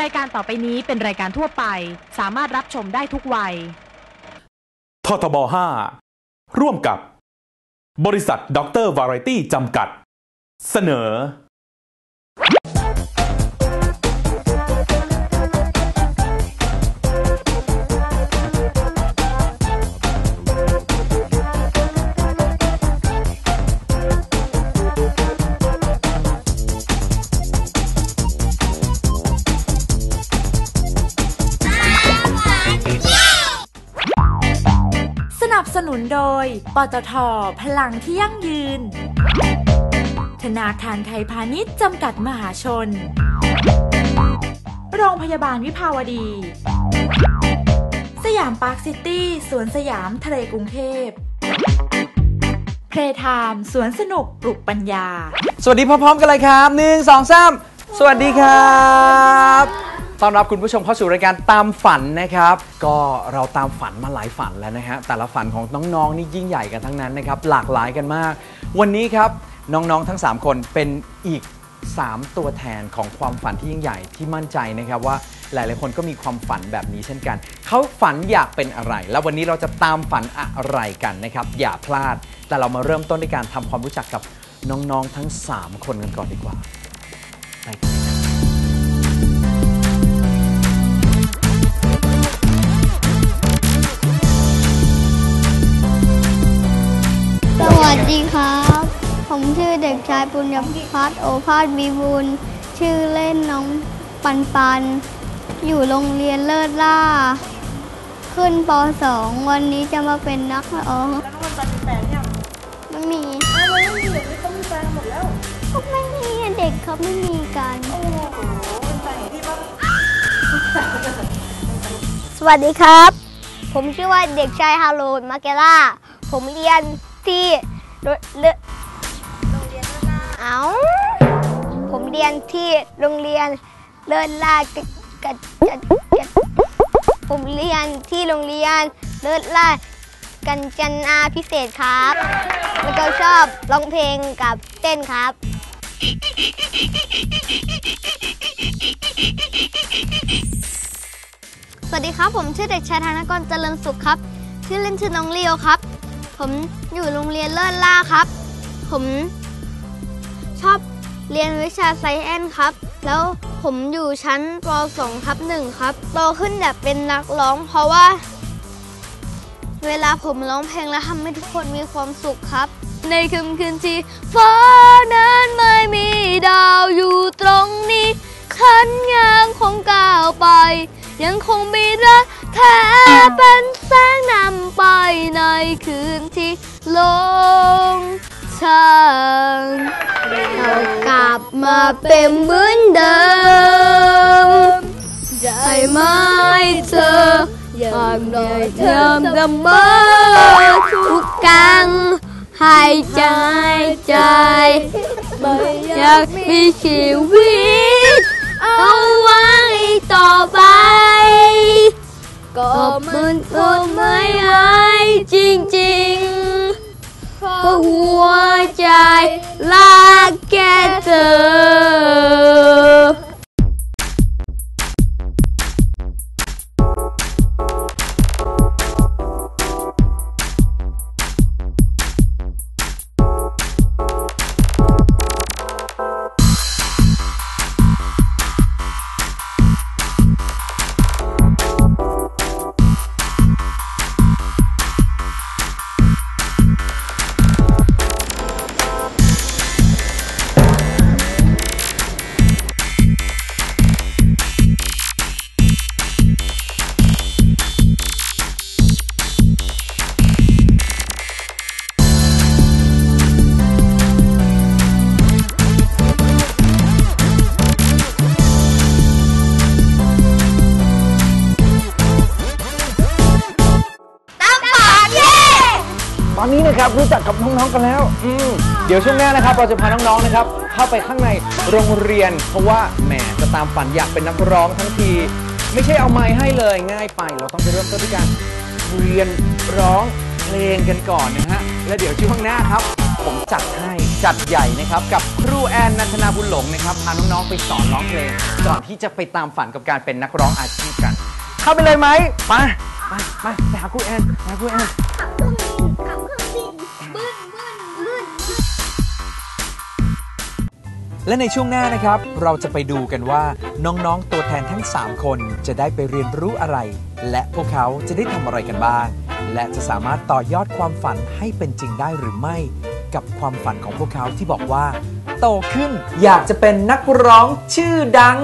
รายการต่อไปนี้เป็นรายการทั่วไป สามารถรับชมได้ทุกวัย ททบ 5 ร่วมกับบริษัทด็อกเตอร์วาไรตี้จำกัด เสนอ บสนุนโดย ปตท พลังที่ยั่งยืน ธนาคารไทยพาณิชย์จำกัดมหาชน โรงพยาบาลวิภาวดี สยามปาร์คซิตี้ สวนสยามทะเลกรุงเทพเพลไทม์สวนสนุกปลุกปัญญา สวัสดีพร้อมๆกันเลยครับหนึ่งสองสามสวัสดีครับ ต้อนรับคุณผู้ชมเข้าสู่รายการตามฝันนะครับ ก็เราตามฝันมาหลายฝันแล้วนะฮะแต่ละฝันของน้องๆนี่ยิ่งใหญ่กันทั้งนั้นนะครับหลากหลายกันมาก วันนี้ครับน้องๆทั้ง 3 คนเป็นอีก 3 ตัวแทนของความฝันที่ยิ่งใหญ่ที่มั่นใจนะครับว่าหลายๆคนก็มีความฝันแบบนี้เช่นกัน เขาฝันอยากเป็นอะไร แล้ววันนี้เราจะตามฝันอะไรกันนะครับ อย่าพลาด แต่เรามาเริ่มต้นด้วยการทำความรู้จักกับน้องๆทั้ง 3 คนกันก่อนดีกว่า ดีครับ ผมชื่อเด็กชายปุญญพัฒน์โอภาสมีบุญ ชื่อเล่นน้องปันปัน อยู่โรงเรียนเลิศล่า ขึ้นป .2 วันนี้จะมาเป็นนักร้องแล้วน้องปันปันมีแฟนยังไม่มีไม่มีเด็กไม่ต้องมีแฟนหมดแล้วก็ไม่มีอะเด็กเขาไม่มีกันสวัสดีครับ ผมชื่อว่าเด็กชายฮาโลนมาเกล่า ผมเรียนที่ โรงเรียนเรียนเอาผมเรียนที่โรงเรียนเลิศลากกดกัดกัดผมเรียนที่โรงเรียนเลิศลากัญจนาพิเศษครับ แล้วก็ชอบร้องเพลงกับเต้นครับสวัสดีครับ ผมชื่อเด็กชายธนกรเจริญสุขครับ ชื่อเล่นชื่อน้องเลียวครับ ผมอยู่โรงเรียนเลิศล่าครับ ผมชอบเรียนวิชาไซแอนครับ แล้วผมอยู่ชั้นป .2 ทับ1ครับ โตขึ้นอยากเป็นนักร้องเพราะว่า เวลาผมร้องเพลงแล้วทำให้ทุกคนมีความสุขครับ ในคืนคืนที่ฟ้านั้นไม่มีดาวอยู่ตรงนี้ฉันยังคงก้าวไป ยังคงมีรักแท้เป็นแสงนำไปในคืนที่ลงทางเรากลับมาเป็นเหมือนเดิมได้ไหมเธออย่างได้เธอเสมอทุกครั้งให้ใจใจไม่อยากมีชีวิต เอาไว้ต่อไป ก็มันคงไม่หายจริงๆเพราะหัวใจรักแค่เธอ ดี๋ยวช่วงหน้านะครับเราจะพาน้องๆนะครับ เข้าไปข้างในโรงเรียน เพราะว่าแหมจะตามฝันอยากเป็นนักร้องทั้งที ไม่ใช่เอาไม้ให้เลยง่ายไป เราต้องไปเริ่มต้นด้วยการเรียนร้องเพลงกันก่อนนะฮะแล้วเดี๋ยวช่วงหน้าครับ ผมจัดให้จัดใหญ่นะครับกับครูแอนนันทนาบุญหลงนะครับพาน้องๆไปสอนร้องเพลงก่อนที่จะไปตามฝันกับการเป็นนักร้องอาชีพกัน เข้าไปเลยไหมไปไปไปไปหาครูแอนไปหาครูแอน และในช่วงหน้านะครับ เราจะไปดูกันว่าน้องๆ ตัวแทนทั้ง 3 คนจะได้ไปเรียนรู้อะไร และพวกเขาจะได้ทำอะไรกันบ้าง และจะสามารถต่อยอดความฝันให้เป็นจริงได้หรือไม่ กับความฝันของพวกเขาที่บอกว่า โตขึ้นอยากจะเป็นนักร้องชื่อดัง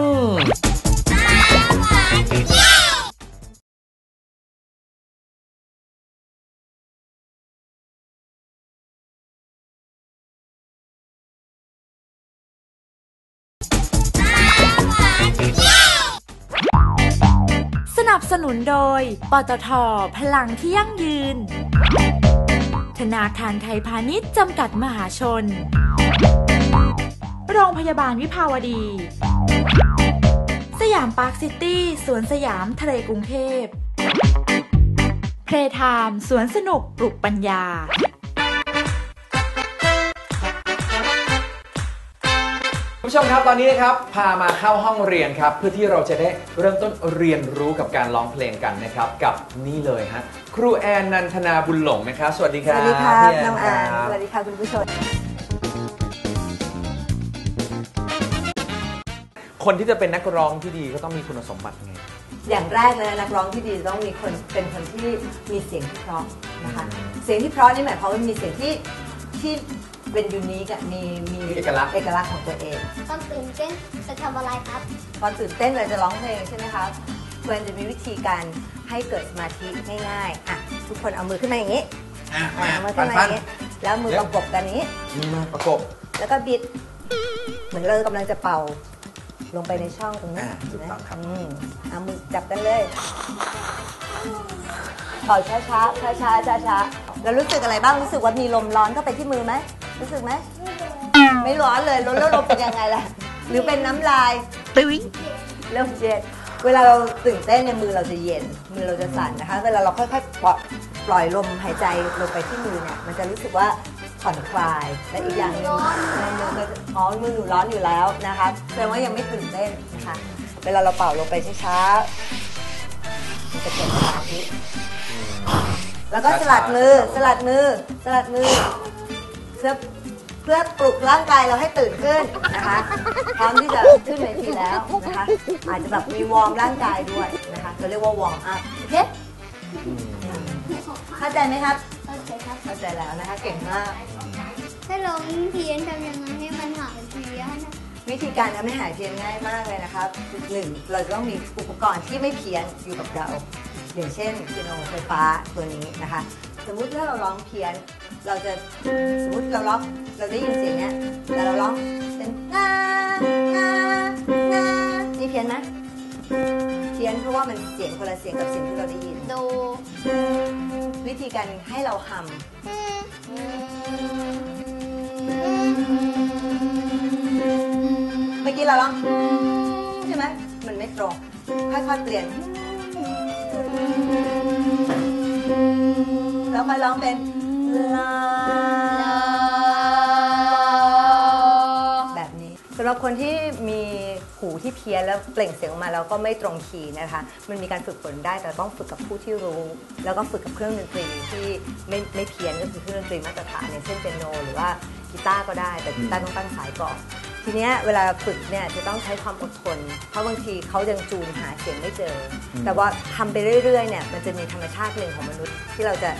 สนุนโดย ปตท พลังที่ยั่งยืน ธนาคารไทยพาณิชย์จำกัดมหาชน โรงพยาบาลวิภาวดี สยามปาร์คซิตี้ สวนสยามทะเลกรุงเทพ เพลทาม สวนสนุกปลุกปัญญา ผู้ชมครับตอนนี้นะครับพามาเข้าห้องเรียนครับ เพื่อที่เราจะได้เริ่มต้นเรียนรู้กับการร้องเพลงกันนะครับ กับนี่เลยฮะครูแอนนันทนาบุญหลงนะครับสวัสดีคสรับวัสดีครับพี่น้องอานครับสวัสดีค่ะคุณผู้ชม คนที่จะเป็นนักร้องที่ดีก็ต้องมีคุณสมบัติไง อย่างแรกเลยนักร้องที่ดีต้องมีคนเป็นคนที่มีเสียงที่เพราะนะคะ เสียงที่เพราะนี่หมายความว่ามีเสียงที่ที่ เป็นยูนิคอะมีมีเอกลักษณ์ เอกลักษณ์ของตัวเองตอนตื่นเต้นจะทำอะไรครับตอนตื่นเต้นเราจะร้องเพลงใช่ไหมคะควรจะมีวิธีการให้เกิดสมาธิง่ายๆอะทุกคนเอามือขึ้นมาอย่างนี้อะอะมาเอามือปัขึ้นนมาอปันย่างนี้แล้วมือประกบกันอย่างนี้นี่มาประกบแล้วก็บิด เหมือนเรากำลังจะเป่า ลงไปในช่องตรงนี้อ่าถูกต้องครับ อืมเอามือจับกันเลย เป่าช้าช้าช้าช้าช้าช้าๆแล้วรู้สึกอะไรบ้างรู้สึกว่ามีลมร้อนเข้าไปที่มือไหม รู้สึกไหม ไม่ร้อนเลยร้อนแล้วลมเป็นยังไงล่ะ หรือเป็นน้ำลายตึ้งเริ่มเย็นเวลาเราตื่นเต้นเนี่ยมือเราจะเย็น มือเราจะสั่นนะคะ เวลาเราค่อยๆปล่อยปล่อยลมหายใจลงไปที่มือเนี่ย มันจะรู้สึกว่าผ่อนคลาย และอีกอย่างหนึงในมือก็จะอ๋อมือหนูร้อนอยู่แล้วนะคะแสดงว่ายังไม่ตื่นเต้นนะคะ เวลาเราเป่าลงไปช้าๆมันจะเกิดสมาธิแล้วก็สลัดมือ สลัดมือ สลัดมือ เพื่อเพื่อปลุกร่างกายเราให้ตื่นขึ้นนะคะ พร้อมที่จะขึ้นเวทีแล้วนะคะ อาจจะแบบมีวอร์มร่างกายด้วยนะคะเราเรียกว่าวอร์มอัพโอเคเข้าใจไหมครับโอเคครับเข้าใจแล้วนะคะเก่งมากถ้าร้องเพี้ยนทำยังไงให้มันหายเพี้ยนวิธีการทำให้หายเพี้ยนง่ายมากเลยนะครับหนึ่งเราจะต้องมีอุปกรณ์ที่ไม่เพี้ยนอยู่กับเรา อย่างเช่นเปียโนไฟฟ้าตัวนี้นะคะ สมมุติถ้าเราร้องเพี้ยน เราจะสมมติเราร้องเราได้ยินเสียงเนี้ยแต่เราร้องเป็นนานานานี่เพี้ยนไหมเพี้ยนเพราะว่ามันเสียงคนละเสียงกับเสียงที่เราได้ยิน โด วิธีการให้เราฮัมเมื่อกี้เราร้องใช่ไหมมันไม่ตรงค่อยๆเปลี่ยนแล้ว ค่อยร้องเป็นลาแบบนี้สำหรับคนที่มีหูที่เพี้ยนแล้วเปล่งเสียงออกมาแล้วก็ไม่ตรงคีย์นะคะ มันมีการฝึกฝนได้แต่ต้องฝึกกับผู้ที่รู้ แล้วก็ฝึกกับเครื่องดนตรีที่ไม่ไม่เพี้ยนก็คือเครื่องดนตรีมาตรฐานอย่างเช่นเปียโนหรือว่ากีตาร์ก็ได้แต่กีตาร์ต้องตั้งสายก่อนทีเนี้ยเวลาฝึกเนี่ยจะต้องใช้ความอดทน เพราะบางทีเขายังจูนหาเสียงไม่เจอ แต่ว่าทำไปเรื่อยๆเนี่ยมันจะมีธรรมชาติหนึ่งของมนุษย์ที่เราจะ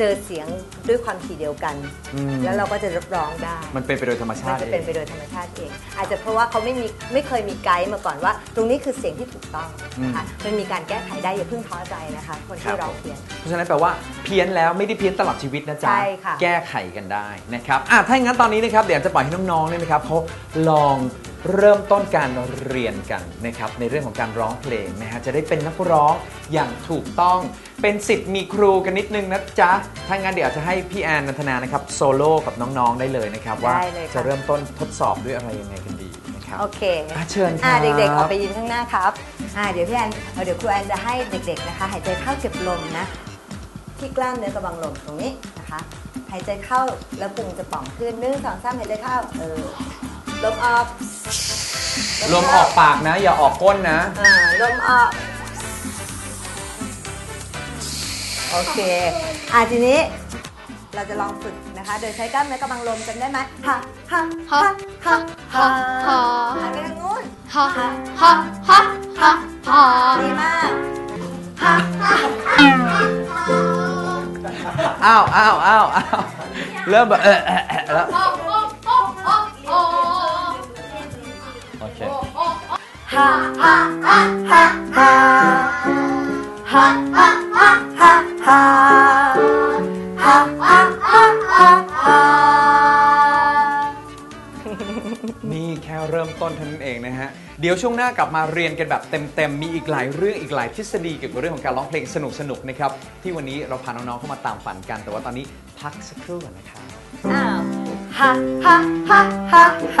เจอเสียงด้วยความถี่เดียวกัน อืม แล้วเราก็จะรับร้องได้ มันเป็นไปโดยธรรมชามันติจะเอเป็นงไปโดยธรรมชาติเอง อาจจะเพราะว่าเขาไม่มีไม่เคยมีไกด์มาก่อนว่า ตรงนี้คือเสียงที่ถูกต้องนะคะมันมีการแก้ไขได้อย่าเพิ่งท้อใจนะคะ คนที่ร้องเพี้ยน เพราะฉะนั้นแปลว่าเพี้ยนแล้วไม่ได้เพี้ยนตลอดชีวิตนะจ๊ะ ใช่ค่ะแก้ไขกันได้นะครับอะถ้าอย่างนั้นตอนนี้นะครับเดี๋ยวจะปล่อยให้น้องๆเนี่ยนะครับเขาลอง เริ่มต้นการเรียนกันนะครับในเรื่องของการร้องเพลงนะฮะจะได้เป็นนักร้องอย่างถูกต้องเป็นสิทธิ์มีครูกันนิดนึงนะจ๊ะถ้างั้นเดี๋ยวจะให้พี่แอนนันทนานะครับโซโล่กับน้องๆได้เลยนะครับว่าได้เลยค่ะ จะเริ่มต้นทดสอบด้วยอะไรยังไงกันดีนะครับโอเคอะเชิญครับอ่าเด็กๆออกไปยืนข้างหน้าครับอ่าเดี๋ยวพี่แอนเดี๋ยวครูแอนจะให้เด็กๆนะคะ หายใจเข้าเก็บลมนะ ที่กล้ามเนื้อกระบังลมตรงนี้นะคะ หายใจเข้าแล้วพุงจะป่องขึ้นหนึ่งสองสามหายใจเข้าเออลมออก ลมออกปากนะ อย่าออกก้นนะ อ่าลมออก โอเค อะทีนี้ เราจะลองฝึกนะคะ โดยใช้กล้ามเนื้อกำลังลมจำได้ไหมฮะฮะฮะฮะฮะหันไปทางนู้นฮะฮะฮะฮะฮะดีมากอ้าวอ้าวอ้าวอ้าวเริ่มแบบเออเออเออแล้ว นี่แค่เริ่มต้นเท่านั้นเองนะฮะ เดี๋ยวช่วงหน้ากลับมาเรียนกันแบบเต็มๆ มีอีกหลายเรื่องอีกหลายทฤษฎีเกี่ยวกับเรื่องของการร้องเพลงสนุกๆ นะครับ ที่วันนี้เราพาน้องๆ เข้ามาตามฝันกัน แต่ว่าตอนนี้พักสักครู่ก่อนนะครับ อ้าวฮะฮะฮ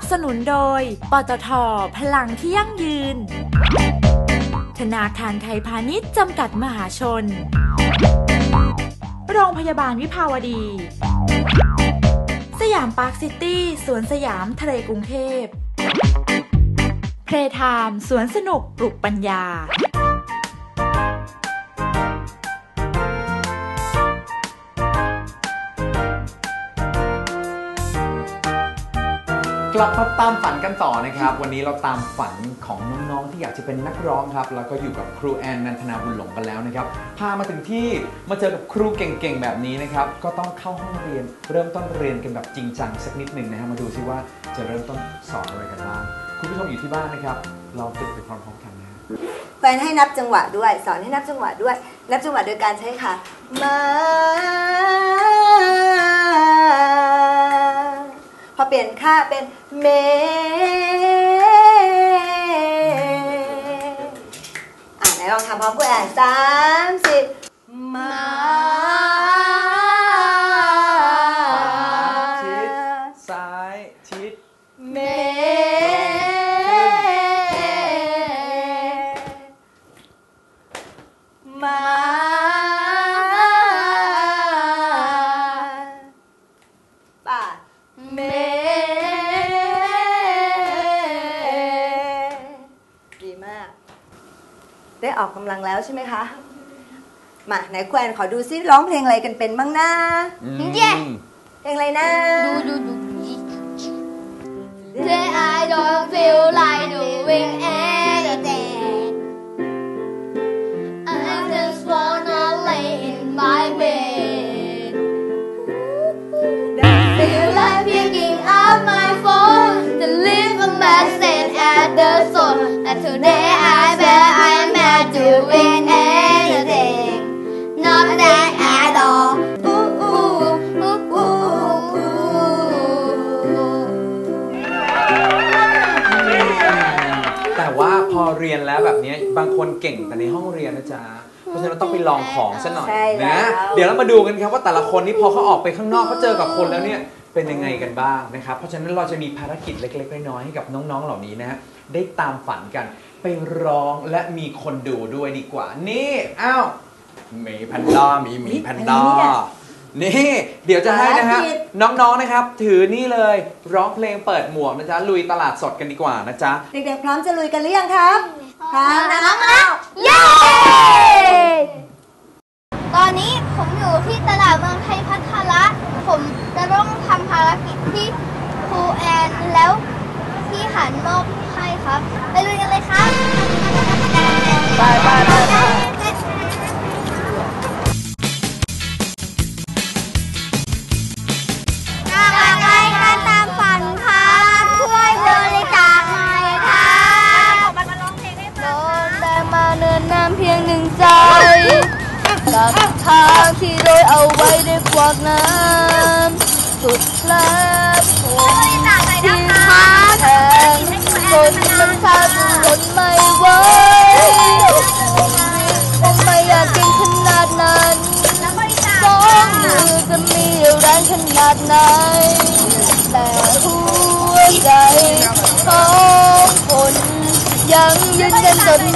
บสนุนโดย ปตท พลังที่ยั่งยืน ธนาคารไทยพาณิชย์จำกัดมหาชน โรงพยาบาลวิภาวดี สยามพาร์คซิตี้สวนสยามทะเลกรุงเทพ เพลทามสวนสนุกปลุกปัญญา ลับมาตามฝันกันต่อนะครับ วันนี้เราตามฝันของน้องๆที่อยากจะเป็นนักร้องครับ แล้วก็อยู่กับครูแอนนันทนาบุญหลงกันแล้วนะครับ พามาถึงที่มาเจอกับครูเก่งๆแบบนี้นะครับ ก็ต้องเข้าห้องเรียน เริ่มต้นเรียนกันแบบจริงจังสักนิดหนึ่งนะฮะ มาดูซิว่าจะเริ่มต้นสอนอะไรกันบ้าง คุณผู้ชมอยู่ที่บ้านนะครับ ลองฝึกไปพร้อมๆกันนะฮะแฟนให้นับจังหวะด้วย สอนให้นับจังหวะด้วย นับจังหวะโดยการใช้ค่ะ มา อเปลี่ยนค่าเป็นเมอะไหนลองทำพร้อมกูแอนสามสิ งแล้วใช่ไหมคะ มาไหนแควนขอดูซิร้องเพลงอะไรกันเป็นบ้างนะเย้เพลงอะไรนะ ดูดูดู Say I don't feel like doing anything I just wanna lay in my bed Feel like picking up my phone to leave a message at the zone And today I bet I'm not doing anything Not that at all Ooh, ooh, ooh, ooh, ooh. แต่ว่าพอเรียนแล้วแบบนี้บางคนเก่งแต่ในห้องเรียนนะจ๊ะ เพราะฉะนั้นต้องไปลองของซะหน่อยใช่แล้ว นะ เดี๋ยวเรามาดูกันครับว่าแต่ละคนนี่พอเขาออกไปข้างนอกเขาเจอกับคนแล้วเนี่ยเป็นยังไงกันบ้างนะครับ เพราะฉะนั้นเราจะมีภารกิจเล็กๆน้อยๆให้กับน้องๆเหล่านี้นะฮะได้ตามฝันกัน ไปร้องและมีคนดูด้วยดีกว่า นี่อ้าวหมีแพนด้าหมีหมีแพนด้านี่ เดี๋ยวจะให้นะฮะภารกิจน้องๆนะครับ ถือนี่เลยร้องเพลงเปิดหมวกนะจ๊ะลุยตลาดสดกันดีกว่านะจ๊ะเด็กๆพร้อมจะลุยกันหรือยังครับพร้อมนะพร้อมแล้วเย้ตอนนี้ผมอยู่ที่ตลาดเมืองไทยพัทละผมจะต้องทำภารกิจ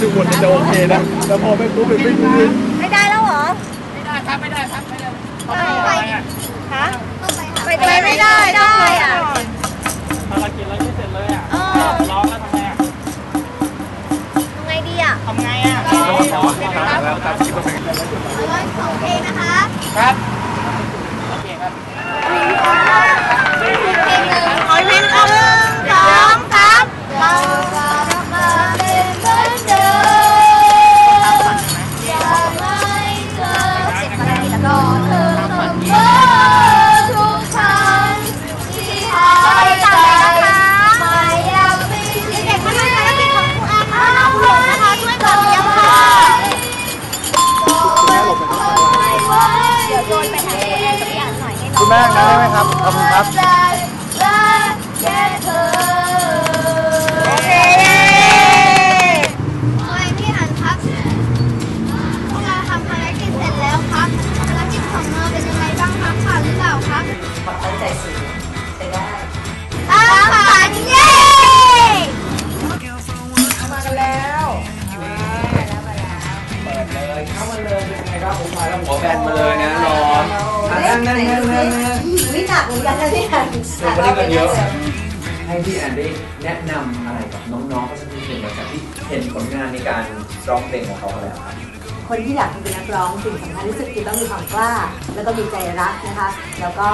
ตัวอะไรก็ดูบทจะโอเคนะ แต่พอไปปุ๊บมันไม่ดูไม่ได้แล้วเหรอไปไปไม่ได้ได้อะภารกิจอะไรไม่เสร็จเลยอะร้องแล้วทำไงอะทำไงดีอะทำไงอะร้องร้องแล้วครับคิดว่าเป็นร้อยสองเพลงนะคะ ครับเพลงหนึ่งขอเพลงเอาหนึ่ง คนที่อยากเป็นนักร้องสิ่งสำคัญที่สุดคือต้องมีความกล้า แล้วก็มีใจรักนะคะ แล้วก็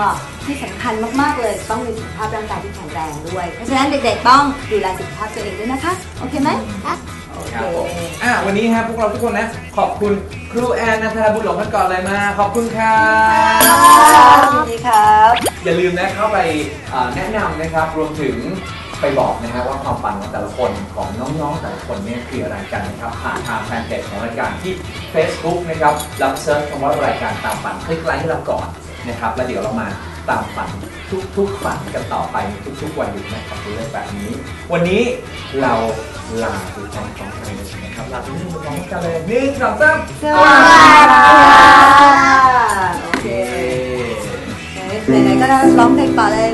ที่สำคัญมากๆเลยต้องมีสุขภาพร่างกายที่แข็งแรงด้วย เพราะฉะนั้นเด็กๆต้องดูแลสุขภาพตัวเองด้วยนะคะ โอเคไหมครับโอคเครับผมอะวันนี้ครับพวกเราทุกคนนะ ขอบคุณครูแอนนันทบุญหลงกันก่อนเลยมา ขอบคุณครับยินดีครับ อย่าลืมนะเข้าไปเอ่อแนะนำนะครับรวมถึง ไปบอกนะฮะว่าความฝันของแต่ละคนของน้องๆแต่ละคนเนี่ยคืออะไรกันนะครับผ่านทางแฟนเพจของรายการที่ Facebook นะครับรับเซิร์ชคำว่ารายการตามฝันคลิกไลค์ให้เราก่อนนะครับแล้วเดี๋ยวเรามาตามฝันทุกๆฝันกันต่อไปในทุกๆวันหยุดนะครับเรื่องแบบนี้ วันนี้เราลาไปพร้อมๆกันเลยนะครับลาไปพร้อมๆกันเลยหนึ่งสองสามสวัสดีค่ะโอเคเย้ไหนๆก็ได้ร้องเพลงต่อเลย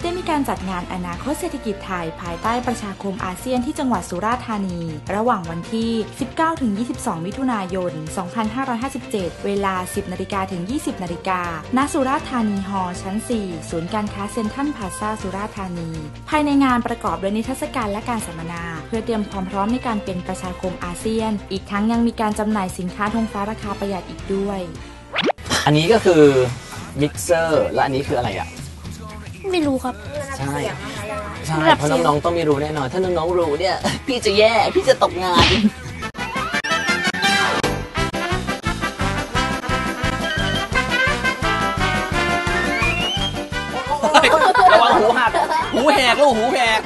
ระทรวงพาณิชย์ได้มีการจัดงานอนาคตเศรษฐกิจไทย ภายใต้ประชาคมอาเซียนที่จังหวัดสุราษฎร์ธานี ระหว่างวันที่ 19-22 มิถุนายน 2557 เวลา 10นาฬิกาถึง 20นาฬิกาณสุราษฎร์ธานีฮอลล์ชั้น 4 ศูนย์การค้าเซ็นทรัลพาซาสุราษฎร์ธานี ภายในงานประกอบด้วยนิทรรศการและการสัมมนา เพื่อเตรียมความพร้อมในการเป็นประชาคมอาเซียน อีกทั้งยังมีการจำหน่ายสินค้าธงฟ้าราคาประหยัดอีกด้วย อันนี้ก็คือมิกเซอร์และอันนี้คืออะไรอะ ไม่รู้ครับ ใช่ใช่เพราะน้องๆต้องไม่รู้แน่นอน ถ้าน้องๆรู้เนี่ย พี่จะแย่ พี่จะตกงาน ระวังหูหัก หูแหกลูกหูแหก